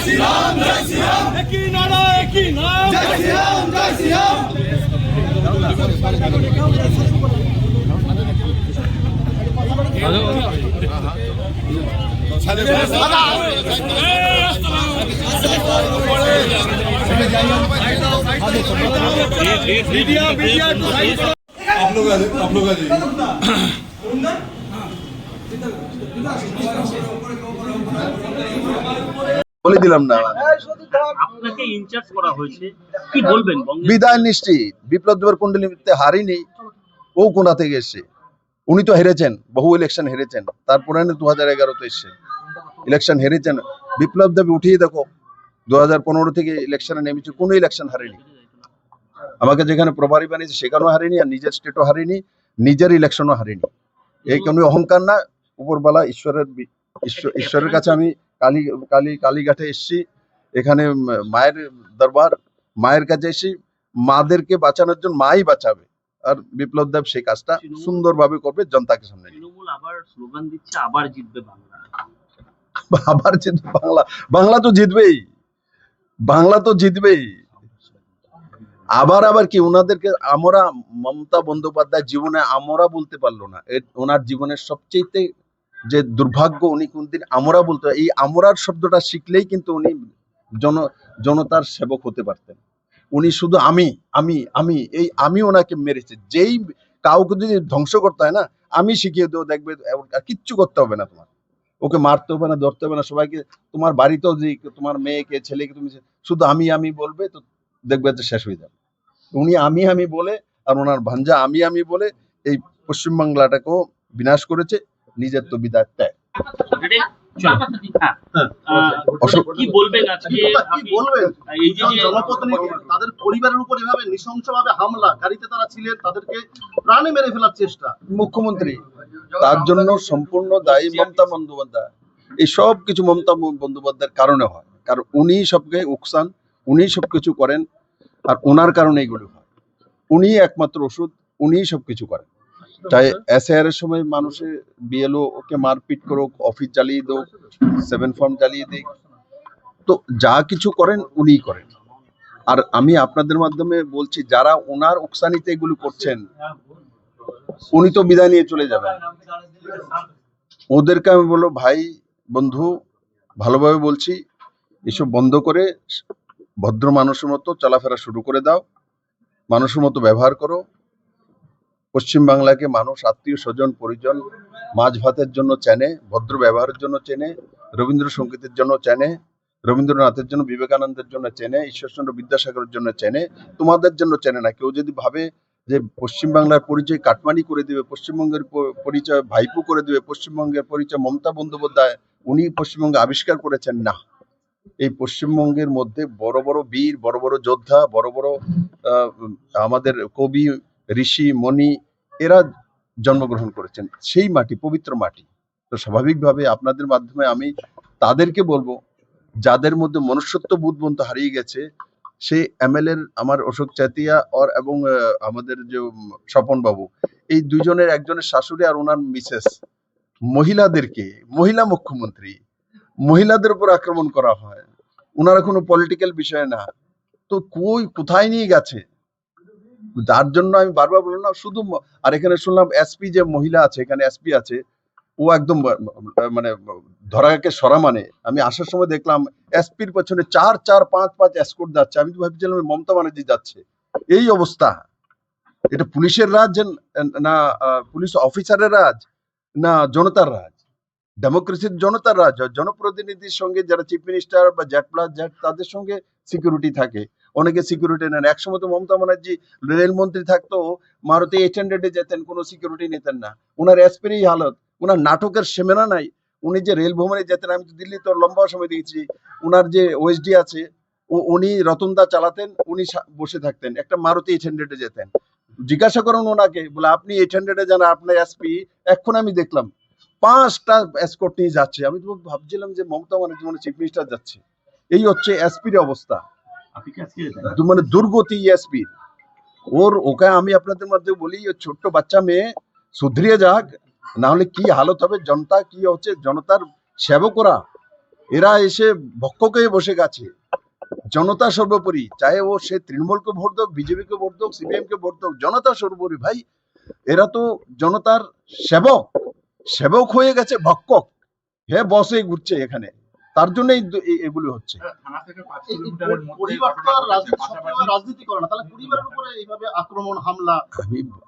শ্রী রাম জয় শ্রী রাম একই নারা একই নাম জয় শ্রী রাম জয় শ্রী রাম মিডিয়া মিডিয়া आप लोग आ जाइए आप लोग आ जाइए বলে দিলাম না। আপনাকে ইনচার্জ করা হয়েছে। কি বলবেন বিদায় নিশ্চিত। বিপ্লব দেবের কুণ্ডলিতে হারিনি। ও কোনা থেকে এসছে? উনি তো হেরেছেন। বহু ইলেকশন হেরেছেন। তারপরে দু হাজার এগারোতে এসছে। ইলেকশন হেরেছেন। বিপ্লব দেব উঠিয়ে দেখো। দু হাজার পনেরো থেকে ইলেকশনে নেমেছে। কোনো ইলেকশন হারেনি। আমাকে যেখানে প্রভারী বানিয়েছে সেখানেও হারিনি আর নিজের স্টেটও হারিনি। নিজের ইলেকশনও হারিনি। এই কোনো অহংকার না। উপরবেলা ঈশ্বরের ঈশ্বর- ঈশ্বরের কাছে আমি কালী কালী কালীঘাটে এসেছি। এখানে মায়ের দরবার মায়ের কাছে এসেছি। মাদেরকে বাঁচানোর জন্য মাই বাঁচাবে। আর বিপ্লব দেব সেই কাজটা সুন্দরভাবে করবে জনতাকে সামনে আবার স্লোগান দিচ্ছে আবার জিতবে বাংলা। আবার জিতবে বাংলা। বাংলা তো জিতবেই। বাংলা তো জিতবেই। আবার আবার কি ওনাদেরকে আমরা মমতা বন্দ্যোপাধ্যায় জীবনে আমরা বলতে পারল না। ওনার জীবনের সবচেয়ে যে দুর্ভাগ্য উনি কোনদিন আমরা বলতে এই আমরার শব্দটা শিখলেই কিন্তু উনি জন, জনতার সেবক হতে পারতেন। উনি শুধু আমি আমি আমি, এই আমি ওনাকে মেরেছে। যেই কাউকে যদি ধ্বংস করতে হয় না, আমি শিখিয়ে দেবো, দেখবে কিচ্ছু করতে হবে না তোমার। ওকে মারতে হবে না, ধরতে হবে না, সবাইকে, তোমার বাড়িতেও যে তোমার মেয়েকে, ছেলেকে তুমি শুধু আমি আমি বলবে তো দেখবে যে শেষ হয়ে যাবে। উনি আমি আমি বলে, আর ওনার ভাঞ্জা আমি আমি বলে এই পশ্চিমবাংলাটাকেও বিনাশ করেছে। নিজের তো বিদায় ত্যাগ। হ্যাঁ। আহ, অশোক কি বলবেন আজকে? বলবেন? এই যে যে- জনপ্রতিনিধি তাদের পরিবারের উপর এভাবে নৃশংসভাবে হামলা গাড়িতে তারা ছিলেন তাদেরকে প্রাণে মেরে ফেলার চেষ্টা। মুখ্যমন্ত্রী তার জন্য সম্পূর্ণ দায়ী মমতা বন্দ্যোপাধ্যায়। এই সব কিছু মমতা বন্দ্যোপাধ্যায়ের কারণে হয়। কারণ উনি সবকে উকসান উনি সবকিছু করেন আর ওনার কারণে এইগুলো হয় উনি একমাত্র ওষুধ উনি সবকিছু করেন। তাই এসআইআর এর সময় মানুষে বিএলও ওকে মারপিট করো অফিস জ্বালিয়ে দো সেভেন ফর্ম জ্বালিয়ে দিক। তো যা কিছু করেন উনিই করেন। আর আমি আপনাদের মাধ্যমে বলছি, যারা ওনার উকসানিতে এগুলো করছেন, উনি তো বিদায় নিয়ে চলে যাবেন। ওদেরকে আমি বলব, ভাই, বন্ধু, ভালোভাবে বলছি, এসব বন্ধ করে ভদ্র মানুষের মতো চলাফেরা শুরু করে দাও। মানুষের মতো ব্যবহার করো। পশ্চিম বাংলাকে মানুষ, আত্মীয়, স্বজন, পরিজন, মাছ ভাতের জন্য চেনে, ভদ্র ব্যবহারের জন্য চেনে রবীন্দ্রসঙ্গীতের জন্য চেনে, রবীন্দ্রনাথের জন্য, বিবেকানন্দের জন্য চেনে, ঈশ্বরচন্দ্র বিদ্যাসাগরের জন্য চেনে, তোমাদের জন্য চেনে না। কেউ যদি ভাবে যে পশ্চিমবাংলার পরিচয় কাটমানি করে দিবে, পশ্চিমবঙ্গের পরিচয় ভাইপু করে দিবে, পশ্চিমবঙ্গের পরিচয় মমতা বন্দ্যোপাধ্যায়, উনি পশ্চিমবঙ্গে আবিষ্কার করেছেন, না। এই পশ্চিমবঙ্গের মধ্যে বড় বড় বীর, বড় বড় যোদ্ধা, বড় বড় আমাদের কবি ঋষি, মণি এরা জন্মগ্রহণ করেছেন। সেই মাটি, পবিত্র মাটি। তো স্বাভাবিকভাবে আপনাদের মাধ্যমে আমি তাদেরকে বলব, যাদের মধ্যে মনুষ্যত্ব বোধ পর্যন্ত হারিয়ে গেছে সেই এমএলএর আমার অশোক চাতিয়া আর এবং আমাদের যে স্বপন বাবু, এই দুইজনের একজনের শাশুড়ি আর ওনার মিসেস, মহিলাদেরকে, মহিলা মুখ্যমন্ত্রী, মহিলাদের উপর আক্রমণ করা হয়। ওনারা কোনো পলিটিক্যাল বিষয় না। তো কই, কোথায় নিয়ে গেছে? যার জন্য আমি বারবার বললাম, না, শুধু আর এখানে শুনলাম এসপি যে মহিলা আছে, এখানে এসপি আছে, ও একদম মানে ধরাকে সরা মানে। আমি আসার সময় দেখলাম এসপির পেছনে চার চার, পাঁচ পাঁচ এসকোর্ট যাচ্ছে। আমি তো ভাবছিলাম মমতা ব্যানার্জি যাচ্ছে। এই অবস্থা। এটা পুলিশের রাজ না পুলিশ অফিসারের রাজ, না, জনতার রাজ। ডেমোক্রেসির জনতার রাজ। জনপ্রতিনিধির সঙ্গে যারা চিফ মিনিস্টার বা জ্যাট প্লাস জ্যাট তাদের সঙ্গে সিকিউরিটি থাকে। অনেকে সিকিউরিটি নেন। একসময় তো মমতা ব্যানার্জি রেলমন্ত্রী থাকতো, মারুতি এইট হান্ড্রেডে যেতেন, কোনো সিকিউরিটি নিতেন না। ওনার এসপির এই হালত ওনার নাটকের সেমেনা নাই। উনি যে রেল ভ্রমণে যেতেন, আমি তো দিল্লি তো লম্বা সময় দেখেছি। ওনার যে ওএসডি আছে, ও, উনি রতনদা চালাতেন, উনি বসে থাকতেন। একটা মারুতি এইট হান্ড্রেডে যেতেন। জিজ্ঞাসা করুন ওনাকে বলে, আপনি এইট হান্ড্রেডে যান, আপনার এসপি এখন আমি দেখলাম। পাঁচটা এসকোর্ট নিয়ে যাচ্ছে। আমি তো ভাবছিলাম যে মমতা মানে মানে চিফ মিনিস্টার যাচ্ছে। এই হচ্ছে এসপির অবস্থা। মানে দুর্গতি এসপির ওর, ওকে আমি আপনাদের মধ্যে বলি ছোট্ট বাচ্চা মেয়ে, সুধরিয়ে যাক, না হলে কি হালত হবে, জনতা কি হচ্ছে, জনতার সেবকরা এরা এসে ভক্ষকে বসে গেছে। জনতা সর্বোপরি, চাই ও সে তৃণমূলকে ভোট হোক বিজেপিকে ভোট দোক সিপিএম কে ভোট দোক, জনতা সর্বোপরি, ভাই। এরা তো জনতার সেবক সেবক হয়ে গেছে ভক্ষক। হে বসে ঘুরছে এখানে। তার এ- এগুলো হচ্ছে।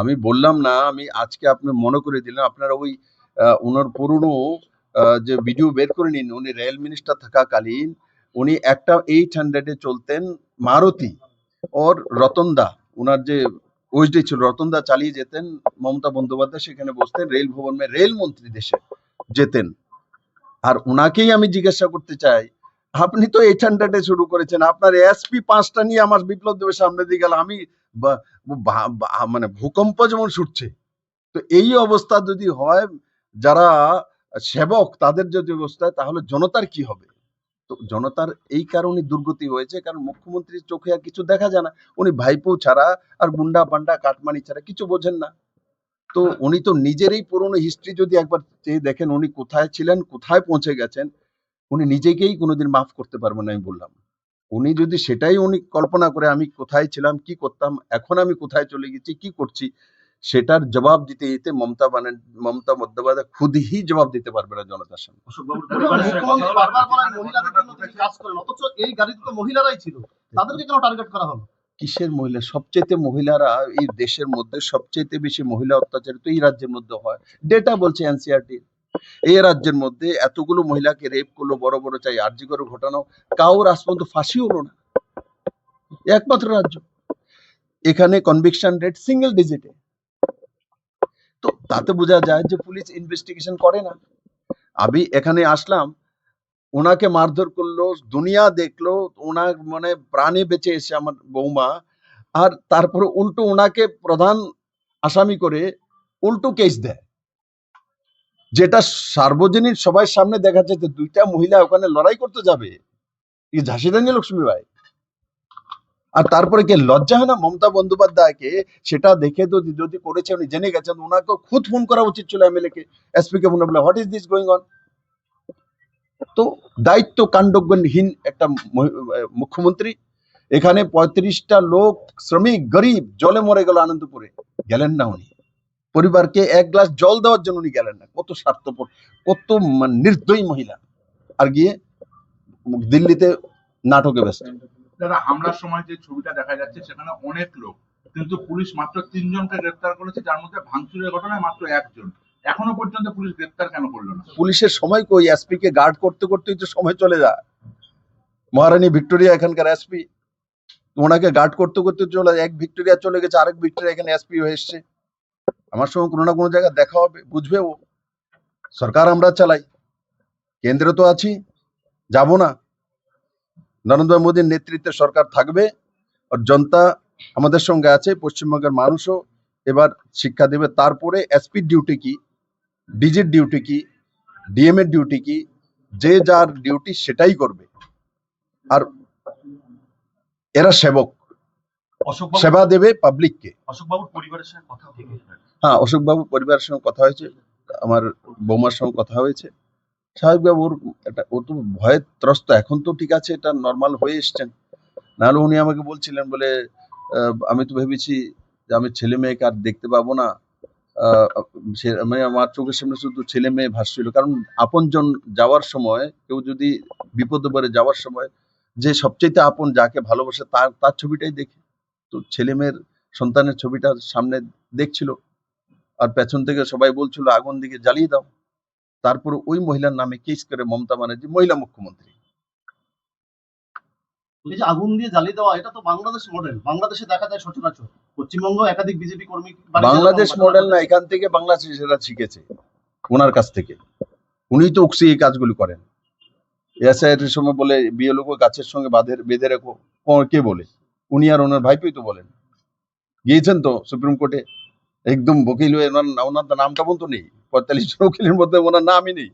আমি বললাম না আমি আজকে আপনি মনে করে দিলেন আপনারা ওই ওনার পুরনো যে ভিডিও বের করে নিন উনি রেল মিনিস্টার থাকাকালীন উনি একটা এইট হান্ড্রেডে চলতেন মারুতি ওর রতনদা ওনার যে ওইসডি ছিল রতনদা চালিয়ে যেতেন মমতা বন্দ্যোপাধ্যায় সেখানে বসতেন রেল ভবন রেল মন্ত্রী দেশে যেতেন। আর ওনাকেই আমি জিজ্ঞাসা করতে চাই, আপনি তো এইট হান্ড্রেডে শুরু করেছেন, আপনার এসপি পাঁচটা নিয়ে আমার বিপ্লব দেবের সামনে দিয়ে গেল, আমি মানে ভূকম্প যেমন ছুটছে, তো এই অবস্থা যদি হয়, যারা সেবক, তাদের যদি অবস্থা তাহলে জনতার কি হবে? তো জনতার এই কারণে দুর্গতি হয়েছে, কারণ মুখ্যমন্ত্রীর চোখে আর কিছু দেখা যায় না, উনি ভাইপো ছাড়া আর গুন্ডা পান্ডা কাটমানি ছাড়া কিছু বোঝেন না। তো উনি তো নিজেরই পুরনো হিস্ট্রি যদি একবার চেয়ে দেখেন উনি কোথায় ছিলেন কোথায় পৌঁছে গেছেন উনি নিজেকেই কোনোদিন মাফ করতে পারবেন না আমি বললাম উনি যদি সেটাই উনি কল্পনা করে আমি কোথায় ছিলাম কি করতাম এখন আমি কোথায় চলে গেছি কি করছি সেটার জবাব দিতে দিতে মমতা বানান মমতা বন্দ্যোপাধ্যায় খুদ হি জবাব দিতে পারবে না জনতার সামনে অশোক বাবুর বলুন, পরিবারের সঙ্গে কথা মুখ্যমন্ত্রী হলো বারবার আপনার? বলেন মহিলাদের জন্য কাজ করেন অথচ এই গাড়িতে তো মহিলারাই ছিল তাদেরকে কেন টার্গেট করা হলো কিসের মহিলা? সবচেয়ে মহিলারা এই দেশের মধ্যে সবচেয়ে বেশি মহিলা অত্যাচার তো এই রাজ্যের মধ্যে হয়। ডেটা বলছে এনসিআরটি এই রাজ্যের মধ্যে এতগুলো মহিলাকে রেপ করল, বড় বড়, চাই আর্জি করে ঘটানো। কাউর আজ পর্যন্ত ফাঁসি হলো না। একমাত্র রাজ্য। এখানে কনভিকশন রেট সিঙ্গেল ডিজিটে তো তাতে বোঝা যায় যে পুলিশ ইনভেস্টিগেশন করে না। আমি এখানে আসলাম ওনাকে মারধর করল, দুনিয়া দেখল ওনার মানে প্রাণে বেঁচে এসে আমার বৌমা। আর তারপরে উল্টো ওনাকে প্রধান আসামি করে উল্টো কেস দেয়। যেটা সার্বজনীন সবাই সামনে দেখা যে দুইটা মহিলা ওখানে লড়াই করতে যাবে। এই ঝাঁসি রানী লক্ষ্মী ভাই। আর তারপরে কে লজ্জা হয় না মমতা বন্দ্যোপাধ্যায়কে? সেটা দেখে তো যদি করেছে, উনি জেনে গেছেন ওনাকে খুদ ফোন করা উচিত ছিল এমএলএ কে। এসপি কে মনে বলে what is this going on তো দায়িত্ব কাণ্ডজ্ঞহীন একটা মুখ্যমন্ত্রী। এখানে পঁয়ত্রিশটা লোক, শ্রমিক, গরিব, জলে মরে গেল আনন্দপুরে। গেলেন না উনি। পরিবারকে এক গ্লাস জল দেওয়ার জন্য উনি গেলেন না। কত স্বার্থপর, কত নির্দয়ী মহিলা। আর গিয়ে দিল্লিতে নাটকে ব্যস্ত। দাদা, হামলার সময় যে ছবিটা দেখা যাচ্ছে, সেখানে অনেক লোক। কিন্তু পুলিশ মাত্র তিনজনকে গ্রেপ্তার করেছে, যার মধ্যে ভাঙচুরের ঘটনায় মাত্র একজন। এখনও পর্যন্ত পুলিশ গ্রেপ্তার কেন করল না? পুলিশের সময় কই? এসপি কে গার্ড করতে করতেই তো সময় চলে যায়। মহারানী ভিক্টোরিয়া এখানকার এসপি। ওনাকে গার্ড করতে করতে চলে এক ভিক্টোরিয়া চলে গেছে, আরেক ভিক্টোরিয়া এখানে এসপি হয়ে এসছে। আমার সঙ্গে কোনো না কোনো জায়গায় দেখা হবে, বুঝবে ও। সরকার আমরা চালাই। কেন্দ্রে তো আছি, যাব না। নরেন্দ্র মোদীর নেতৃত্বে সরকার থাকবে, আর জনতা আমাদের সঙ্গে আছে, পশ্চিমবঙ্গের মানুষও এবার শিক্ষা দেবে। তারপরে এসপির ডিউটি কি? ডিজির ডিউটি কি ডিএম এর ডিউটি কি যে যার ডিউটি সেটাই করবে। আর এরা সেবক। সেবা দেবে পাবলিককে। অশোক বাবুর পরিবারের সঙ্গে কথা হ্যাঁ অশোক বাবু পরিবারের সঙ্গে কথা হয়েছে। আমার বৌমার সঙ্গে কথা হয়েছে। ওর এটা ও তো ভয়ে ত্রস্ত। এখন তো ঠিক আছে এটা নর্মাল হয়ে এসছেন। নাহলে উনি আমাকে বলছিলেন বলে আমি তো ভেবেছি যে আমি ছেলে মেয়েকে আর দেখতে পাবো না। মানে আমার চোখের সামনে শুধু ছেলে মেয়ে ভাসছিল। কারণ আপনজন যাওয়ার সময়, কেউ যদি বিপদে পড়ে যাওয়ার সময় যে সবচেয়ে আপন যাকে ভালোবাসে, তার তার ছবিটাই দেখে। তো ছেলে মেয়ের, সন্তানের ছবিটা সামনে দেখছিল। আর পেছন থেকে সবাই বলছিল, আগুন দিকে জ্বালিয়ে দাও। তারপর ওই মহিলার নামে কেস করে মমতা ব্যানার্জি, মহিলা মুখ্যমন্ত্রী। এই যে আগুন দিয়ে জ্বালিয়ে দেওয়া এটা তো বাংলাদেশ মডেল বাংলাদেশে দেখা যায় সচরাচর। পশ্চিমবঙ্গ একাধিক বিজেপি কর্মী বাংলাদেশ মডেল না এখান থেকে বাংলাদেশেরা শিখেছে ওনার কাছ থেকে। উনি তো উকসি এই কাজগুলি করেন। এসআইয়ের সময় বলে বিয়ে লোক গাছের সঙ্গে বাঁধে বেঁধে রেখো। কে বলে? উনি আর ওনার ভাইপোই তো বলেন। গিয়েছেন তো সুপ্রিম কোর্টে একদম বকিল হয়ে ওনার ওনার নামটা বলতো নেই। পঁয়তাল্লিশ জন উকিলের মধ্যে ওনার নামই নেই।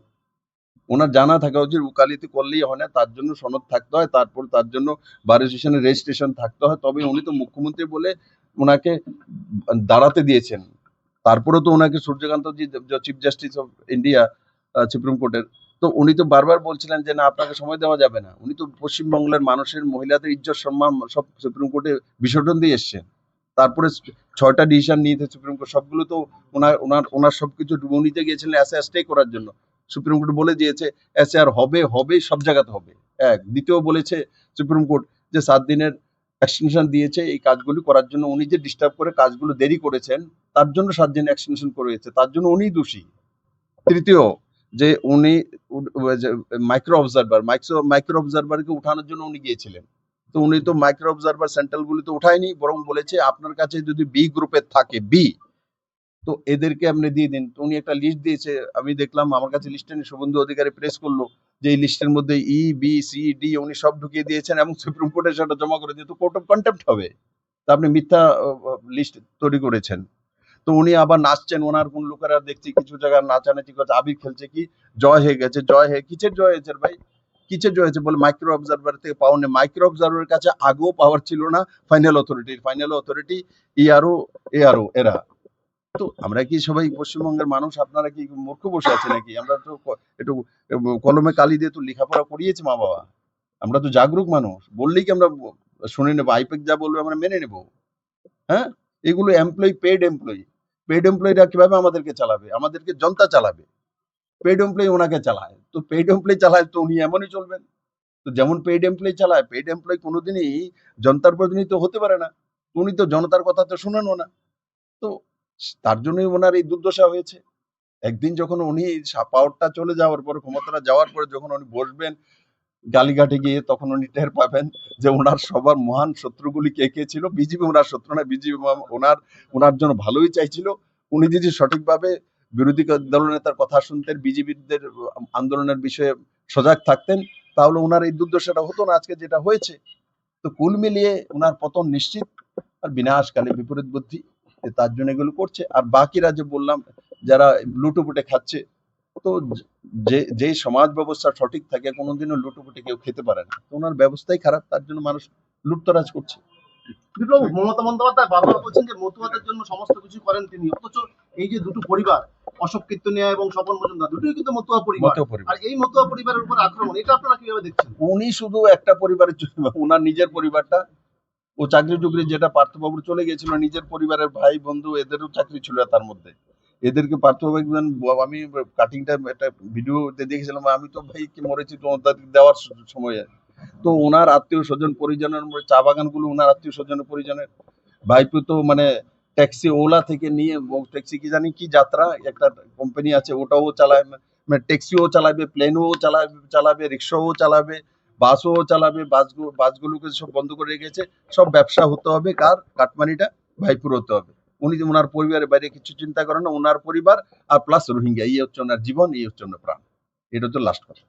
ওনার জানা থাকা উচিত, উকালিতে করলেই হয় না, তার জন্য সনদ থাকতে হয়, তারপর তার জন্য বার স্টেশনে রেজিস্ট্রেশন থাকতে হয়। তবে উনি তো মুখ্যমন্ত্রী বলে ওনাকে দাঁড়াতে দিয়েছেন। তারপরে তো ওনাকে Suryakant ji chief justice of India supreme কোর্টের তো উনি তো বারবার বলছিলেন যে না, আপনাকে সময় দেওয়া যাবে না। উনি তো পশ্চিমবাংলার মানুষের, মহিলাদের ইজ্জত সম্মান সব সুপ্রিম কোর্টে বিসর্জন দিয়ে এসছেন। তারপরে ছয়টা ডিসিশন নিয়েছে সুপ্রিম কোর্ট সবগুলো তো ওনার ওনার ওনার সবকিছু উনি নিতে গিয়েছিলেন স্টে করার জন্য। সুপ্রিম কোর্ট বলে দিয়েছে এসে আর হবে হবে, সব জায়গাতে হবে। এক। দ্বিতীয় বলেছে সুপ্রিম কোর্ট যে সাত দিনের এক্সটেনশন দিয়েছে এই কাজগুলি করার জন্য উনি যে ডিস্টার্ব করে কাজগুলো দেরি করেছেন, তার জন্য সাত দিন এক্সটেনশন করেছে, তার জন্য উনিই দোষী। তৃতীয়, যে উনি মাইক্রো অবজারভার মাইক্রো মাইক্রো অবজারভারকে উঠানোর জন্য উনি গিয়েছিলেন। তো উনি তো মাইক্রো অবজারভার সেন্ট্রালগুলি তো উঠায়নি, বরং বলেছে আপনার কাছে যদি বি গ্রুপের থাকে বি তো এদেরকে আপনি দিয়ে দিন। তো উনি একটা লিস্ট দিয়েছে, আমি দেখলাম আমার কাছে লিস্টে নেই শুভেন্দু অধিকারী প্রেস করল যে এই লিস্টের মধ্যে ই বি সি ডি উনি সব ঢুকিয়ে দিয়েছেন এবং সুপ্রিম কোর্টে সেটা জমা করে দিয়ে, তো কোর্ট অফ কন্টেম্পট হবে। তা আপনি মিথ্যা লিস্ট তৈরি করেছেন। তো উনি আবার নাচছেন, ওনার কোন লোকেরা দেখছি কিছু জায়গায় নাচানাচি করছে, আবির খেলছে কি? জয় হয়ে গেছে, জয় হয়ে, কিসের জয় হয়েছে ভাই? কিসের জয় হয়েছে বলে মাইক্রো অবজারভার থেকে পাওয়া নেই মাইক্রো অবজারভারের কাছে আগেও পাওয়ার ছিল না ফাইনাল অথরিটির ফাইনাল অথরিটি ইআরও এআরও এরা। তো আমরা কি সবাই পশ্চিমবঙ্গের মানুষ? আপনারা কি মূর্খ বসে আছে নাকি? আমরা তো একটু কলমে কালি দিয়ে তো লেখাপড়া করিয়েছি মা বাবা। আমরা তো জাগরুক মানুষ। বললেই কি আমরা শুনে নেব? আইপেক যা বলবে আমরা মেনে নেব। হ্যাঁ? এগুলো এমপ্লয়ি পেড এমপ্লয়ি পেড এমপ্লয়িরা কীভাবে আমাদেরকে চালাবে? আমাদেরকে জনতা চালাবে। পেড এমপ্লয়ি ওনাকে চালায়। তো পেড এমপ্লয়ি চালায় তো উনি এমনই চলবেন। তো যেমন পেড এমপ্লয়ি চালায় পেড এমপ্লয়ি কোনোদিনই জনতার প্রতিনিধিত্ব হতে পারে না। উনি তো জনতার কথা তো শুনেনও না। তো তার জন্যই ওনার এই দুর্দশা হয়েছে। একদিন যখন উনি পাওয়ারটা চলে যাওয়ার পরে, ক্ষমতাটা যাওয়ার পরে যখন উনি বসবেন গালিঘাটে গিয়ে তখন উনি টের পাবেন যে ওনার সবার মহান শত্রুগুলি কে কে ছিল? বিজেপি ওনার শত্রু না বিজেপি ওনার ওনার জন্য ভালোই চাইছিল। উনি যদি সঠিকভাবে বিরোধী দলনেতার কথা শুনতেন বিজেপিদের আন্দোলনের বিষয়ে সজাগ থাকতেন, তাহলে ওনার এই দুর্দশাটা হতো না, আজকে যেটা হয়েছে। তো কুল মিলিয়ে ওনার পতন নিশ্চিত আর বিনাশকালে বিপরীত বুদ্ধি। তার জন্য এগুলো করছে। আর বাকিরা যে বললাম যারা লুটোপুটে খাচ্ছে তো যে যে সমাজ ব্যবস্থা সঠিক থাকে কোনোদিনও লুটোপুটে কেউ খেতে পারে না। তো ওনার ব্যবস্থাই খারাপ তার জন্য মানুষ লুটতরাজ করছে। বিপ্লব মমতা বন্দ্যোপাধ্যায় বারবার বলছেন যে মতুয়াদের জন্য সমস্ত কিছু করেন তিনি। অথচ এই যে দুটো পরিবার অশোক কীর্তনিয়া এবং স্বপন মজুমদার দুটোই কিন্তু মতুয়া পরিবার। পরিবার। আর এই মতুয়া পরিবারের উপর আক্রমণ এটা আপনারা কীভাবে দেখছেন? উনি শুধু একটা পরিবারের জন্য ওনার নিজের পরিবারটা ও চাকরি টুকরি যেটা পার্থবাবুর চলে গেছিল নিজের পরিবারের ভাই, বন্ধু, এদেরও চাকরি ছিল তার মধ্যে। এদেরকে পার্থবাবু আমি কাটিংটা একটা ভিডিওতে দেখেছিলাম আমি তো ভাই কি মরেছি তো দেওয়ার সময়ে। তো ওনার আত্মীয় স্বজন পরিজনের চা বাগানগুলো ওনার আত্মীয় স্বজন পরিজনের। ভাইপো তো মানে ট্যাক্সি ওলা থেকে নিয়ে ট্যাক্সি কি জানি কি যাত্রা, একটা কোম্পানি আছে, ওটাও চালায় মানে ট্যাক্সিও চালাবে প্লেনও চালাবে চালাবে রিক্সাও চালাবে। বাসও চালাবে বাসগুলো বাসগুলোকে সব বন্ধ করে রেখেছে, সব ব্যবসা হতে হবে, কার? কাটমানিটা ভাইপুর হতে হবে। উনি ওনার পরিবারের বাইরে কিছু চিন্তা করেন না ওনার পরিবার আর প্লাস রোহিঙ্গা, এই হচ্ছে ওনার জীবন, এই হচ্ছে ওনার প্রাণ। এটা হচ্ছে লাস্ট কথা।